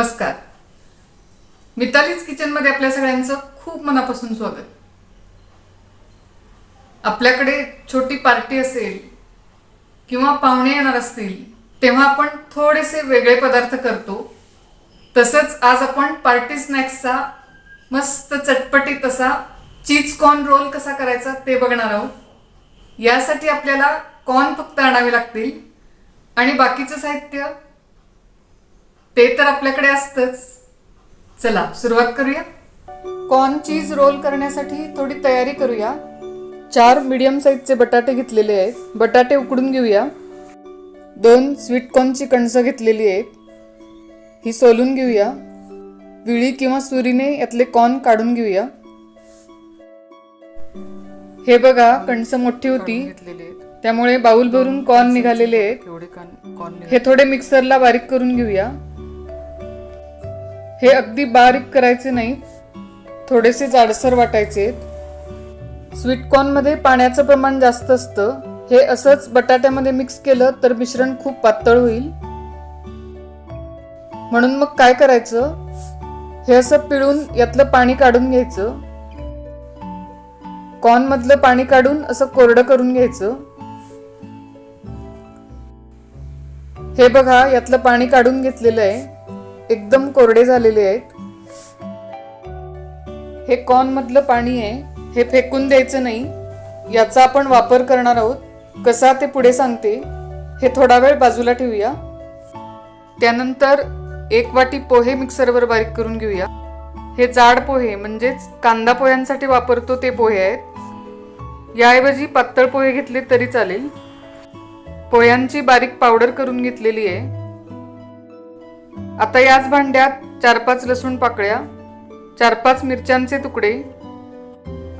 नमस्कार. मितालीज किचनमध्ये आपल्या सगळ्यांचं खूप मनापासून स्वागत. आपल्याकडे छोटी पार्टी असेल किंवा पाहुणे येणार असतील तेव्हा आपण थोडेसे वेगळे पदार्थ करतो. तसंच आज आपण पार्टी स्नॅक्सचा मस्त चटपटीत असा चीज कॉर्न रोल कसा करायचा ते बघणार आहोत. यासाठी आपल्याला कॉर्न फक्त आणावे लागतील. आणि बाकीचं साहित्य ते तर आपल्याकडे असतंच. चला सुरुवात करूया. कॉर्न चीज रोल करण्यासाठी थोडी तयारी करूया. चार मीडियम साईजचे बटाटे घेतलेले आहेत. बटाटे उकडून घेऊया. दोन स्वीट कॉर्नची कणसं घेतलेली आहेत. ही सोलून घेऊया. विळी किंवा सुरीने यातले कॉर्न काढून घेऊया. हे बघा कणसं मोठी होती. त्यामुळे बाउल भरून कॉर्न निघालेले आहेत. हे थोडे मिक्सरला बारीक करून घेऊया. हे अगदी बारीक करायचे नाही. थोडेसे जाडसर वाटायचे. स्वीटकॉर्नमध्ये पाण्याचं प्रमाण जास्त असतं. हे असंच बटाट्यामध्ये मिक्स केलं तर मिश्रण खूप पातळ होईल. म्हणून मग काय करायचं? हे असं पिळून यातलं पाणी काढून घ्यायचं. कॉर्नमधलं पाणी काढून असं कोरडं करून घ्यायचं. हे बघा यातलं पाणी काढून घेतलेलं आहे. एकदम कोरडे झालेले आहेत. हे कॉर्नमधलं पाणी आहे हे फेकून द्यायचं नाही याचा आपण वापर करणार आहोत. कसा ते पुढे सांगते. हे थोडा वेळ बाजूला ठेवूया. त्यानंतर एक वाटी पोहे मिक्सरवर बारीक करून घेऊया. हे जाड पोहे म्हणजेच कांदा पोह्यांसाठी वापरतो ते पोहे आहेत. याऐवजी पातळ पोहे घेतले तरी चालेल. पोह्यांची बारीक पावडर करून घेतलेली आहे. आता याच भांड्यात चार पाच लसूण पाकळ्या चार पाच मिरच्यांचे तुकडे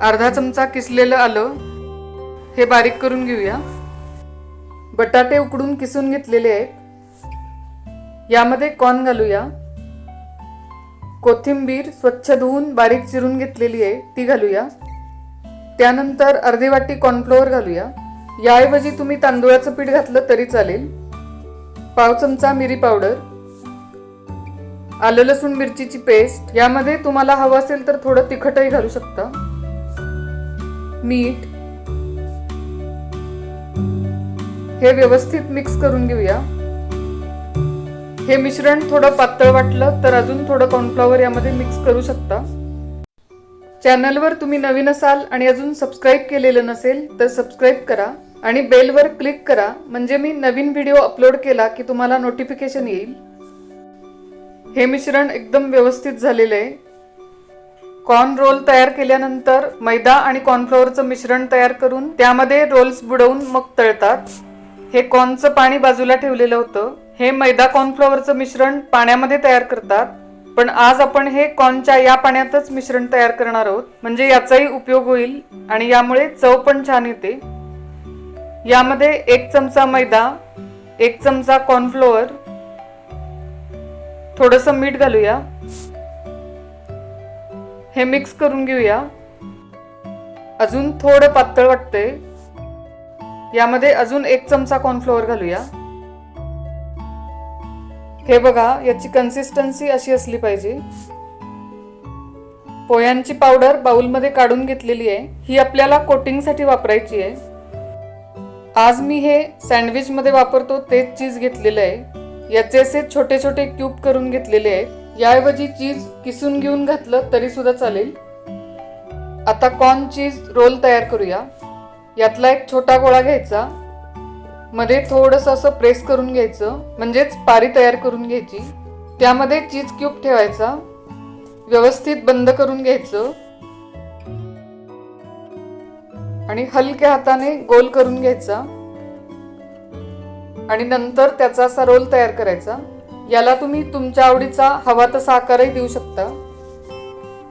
अर्धा चमचा किसलेलं आलं हे बारीक करून घेऊया. बटाटे उकडून किसून घेतलेले आहेत. यामध्ये कॉर्न घालूया. कोथिंबीर स्वच्छ धुवून बारीक चिरून घेतलेली आहे ती घालूया. त्यानंतर अर्धी वाटी कॉर्नफ्लोअर घालूया. याऐवजी तुम्ही तांदूळाचं पीठ घातलं तरी चालेल. पाव चमचा मिरी पावडर. आलं लसूण मिरचीची पेस्ट. यामध्ये तुम्हाला हवं असेल तर थोडं तिखटही घालू शकता. मीठ. हे व्यवस्थित मिक्स करून घेऊया. हे मिश्रण थोडं पातळ वाटलं तर अजून थोडं कॉर्नफ्लॉवर यामध्ये मिक्स करू शकता. चॅनलवर तुम्ही नवीन असाल आणि अजून सबस्क्राईब केलेलं नसेल तर सबस्क्राईब करा आणि बेलवर क्लिक करा. म्हणजे मी नवीन व्हिडिओ अपलोड केला की तुम्हाला नोटिफिकेशन येईल. हे मिश्रण एकदम व्यवस्थित झालेलं आहे. कॉर्न रोल तयार केल्यानंतर मैदा आणि कॉर्नफ्लोअरचं मिश्रण तयार करून त्यामध्ये रोल्स बुडवून मग तळतात. हे कॉर्नचं पाणी बाजूला ठेवलेलं होतं. हे मैदा कॉर्नफ्लोअरचं मिश्रण पाण्यामध्ये तयार करतात. पण आज आपण हे कॉर्नच्या या पाण्यातच मिश्रण तयार करणार आहोत. म्हणजे याचाही उपयोग होईल आणि यामुळे चव पण छान येते. यामध्ये एक चमचा मैदा एक चमचा कॉर्नफ्लोअर थोडंसं मीठ घालूया. हे मिक्स करून घेऊया. अजून थोडं पातळ वाटतंय. यामध्ये अजून एक चमचा कॉर्नफ्लोअर घालूया. हे बघा याची कन्सिस्टन्सी अशी असली पाहिजे. पोह्यांची पावडर बाउलमध्ये काढून घेतलेली आहे. ही आपल्याला कोटिंगसाठी वापरायची आहे. आज मी हे सँडविचमध्ये वापरतो तेच चीज घेतलेलं आहे. याचे असे छोटे छोटे क्यूब करून घेतलेले आहेत. याऐवजी चीज किसून घेऊन घातलं तरी सुद्धा चालेल. आता कॉर्न चीज रोल तयार करूया. यातला एक छोटा गोळा घ्यायचा. मध्ये थोडस असं प्रेस करून घ्यायचं. म्हणजेच पारी तयार करून घ्यायची. त्यामध्ये चीज क्यूब ठेवायचा. व्यवस्थित बंद करून घ्यायचं. आणि हलक्या हाताने गोल करून घ्यायचा. आणि नंतर त्याचा असा रोल तयार करायचा. याला तुम्ही तुमच्या आवडीचा हवा तसा आकारही देऊ शकता.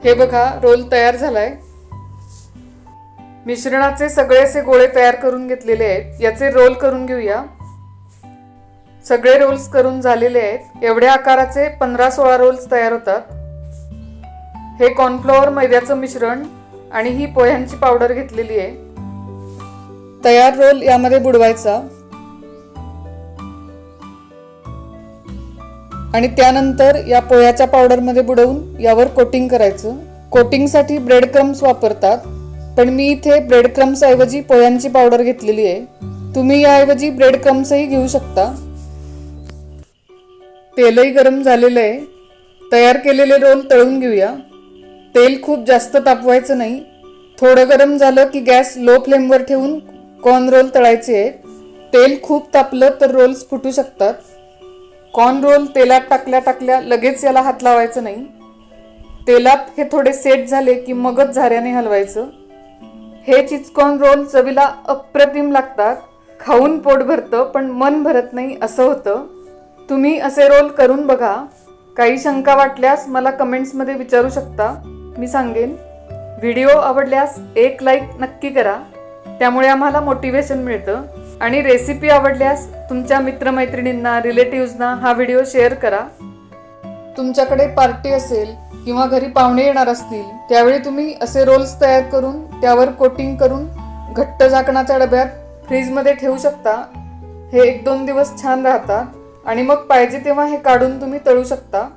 हे बघा रोल तयार झालाय. मिश्रणाचे सगळे असे गोळे तयार करून घेतलेले आहेत. याचे रोल करून घेऊया. सगळे रोल्स करून झालेले आहेत. एवढ्या आकाराचे पंधरा सोळा रोल्स तयार होतात. हे कॉर्नफ्लॉवर मैद्याचं मिश्रण आणि ही पोह्यांची पावडर घेतलेली आहे. तयार रोल यामध्ये बुडवायचा. आणि त्यानंतर या पोह्याच्या पावडरमध्ये बुडवून यावर कोटिंग करायचं. कोटिंगसाठी ब्रेड क्रम्स वापरतात पण मी इथे ब्रेड क्रम्स ऐवजी पोह्यांची पावडर घेतलेली आहे. तुम्ही याऐवजी ब्रेड क्रम्सही घेऊ शकता. तेलही गरम झालेलं आहे. तयार केलेले रोल तळून घेऊया. तेल खूप जास्त तापवायचं नाही. थोडं गरम झालं की गॅस लो फ्लेमवर ठेवून कॉर्न रोल तळायचे आहेत. तेल खूप तापलं तर रोल्स फुटू शकतात. कॉर्न रोल तेलात टाकल्या टाकल्या लगेच याला हात लावायचं नाही. तेलात हे थोडे सेट झाले की मगच झाऱ्याने हलवायचं. हे चिचकॉर्न रोल चवीला अप्रतिम लागतात. खाऊन पोट भरतं पण मन भरत नाही असं होतं. तुम्ही असे रोल करून बघा. काही शंका वाटल्यास मला कमेंट्समध्ये विचारू शकता. मी सांगेन. व्हिडिओ आवडल्यास एक लाईक नक्की करा. त्यामुळे आम्हाला मोटिवेशन मिळतं. आणि रेसिपी आवडल्यास तुमच्या मित्रमैत्रिणींना रिलेटिव्हजना हा व्हिडिओ शेअर करा. तुमच्याकडे पार्टी असेल किंवा घरी पाहुणे येणार असतील त्यावेळी तुम्ही असे रोल्स तयार करून त्यावर कोटिंग करून घट्ट झाकणाच्या डब्यात फ्रीजमध्ये ठेवू शकता. हे एक दोन दिवस छान राहतात आणि मग पाहिजे तेव्हा हे काढून तुम्ही तळू शकता.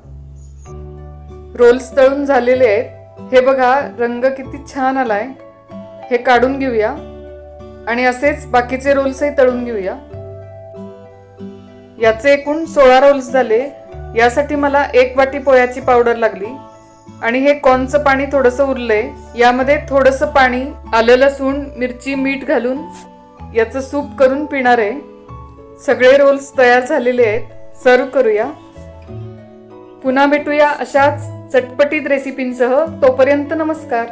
रोल्स तळून झालेले आहेत. हे बघा रंग किती छान आलाय. हे काढून घेऊया. आणि असेच बाकीचे रोल्सही तळून घेऊया. याचे एकूण सोळा रोल्स झाले यासाठी मला एक वाटी पोह्याची पावडर लागली आणि हे कॉर्नचं पाणी थोडंसं उरलंय यामध्ये थोडंसं पाणी आलं लसूण मिरची मीठ घालून याचं सूप करून पिणार आहे सगळे रोल्स तयार झालेले आहेत. सर्व करूया. पुन्हा भेटूया अशाच चटपटीत रेसिपींसह. तोपर्यंत नमस्कार.